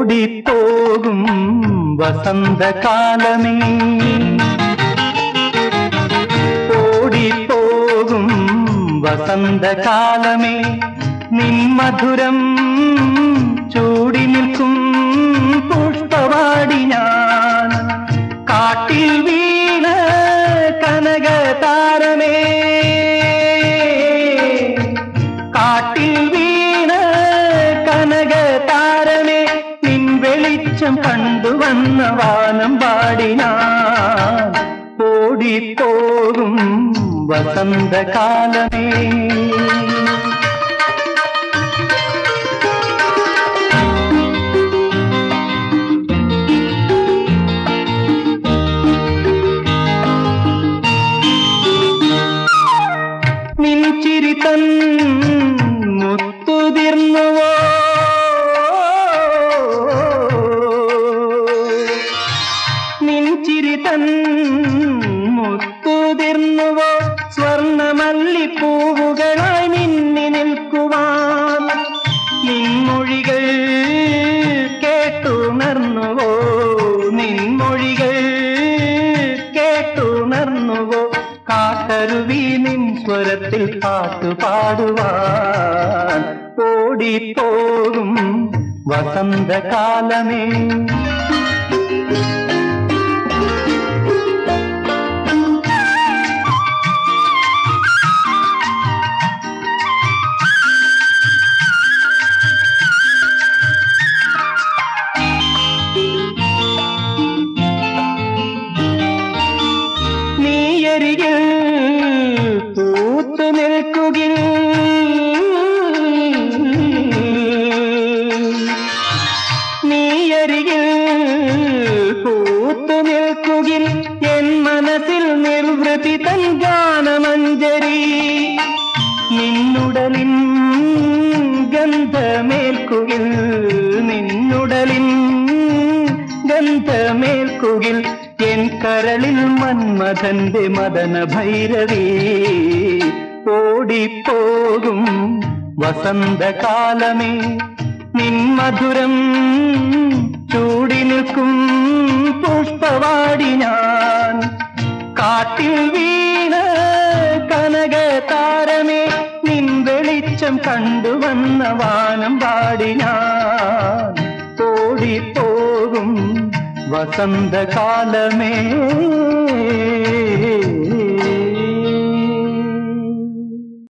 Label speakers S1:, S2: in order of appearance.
S1: ஓடி போகும் வசந்த காலமே. ஓடி போகும் வசந்த காலமே. நின் மதுரம் വെളിച്ചം കണ്ടുവന്ന വാനം പാടിനാ. ഓടിപ്പോകും വസന്തകാലമേ. തൻ മുത്തുതിർന്നുവോ നിൻചിരി തൻ മുത്തുതിർന്നുവോ? സ്വർണമല്ലിപ്പൂവുകളായി നിന്നി നിൽക്കുവാൻ നിൻമൊഴികൾ കേട്ടുണർന്നുവോ? നിൻമൊഴികൾ കേട്ടുണർന്നുവോ? കാട്ടരുവി നിൻ സ്വരത്തിൽ പാട്ടുപാടുവാൻ ഓടിപ്പോകും വസന്തകാലമേ. ഗന്ധമേൽക്കുകിൽ നിന്നുടലിൻ ഗന്ധമേൽക്കുകിൽ എൻ കരളിൽ മന്മഥന്റെ മദന ഭൈരവി ഓടിപ്പോകും വസന്തകാലമേ. നിൻ മധുരം ചൂടി നിൽക്കും പുഷ്പവാടി ഞാൻ. കാട്ടിൽ വീണ കണ്ടു വന്ന വാനം പാടിനാൻ ഓടിപ്പോകും വസന്തകാലമേ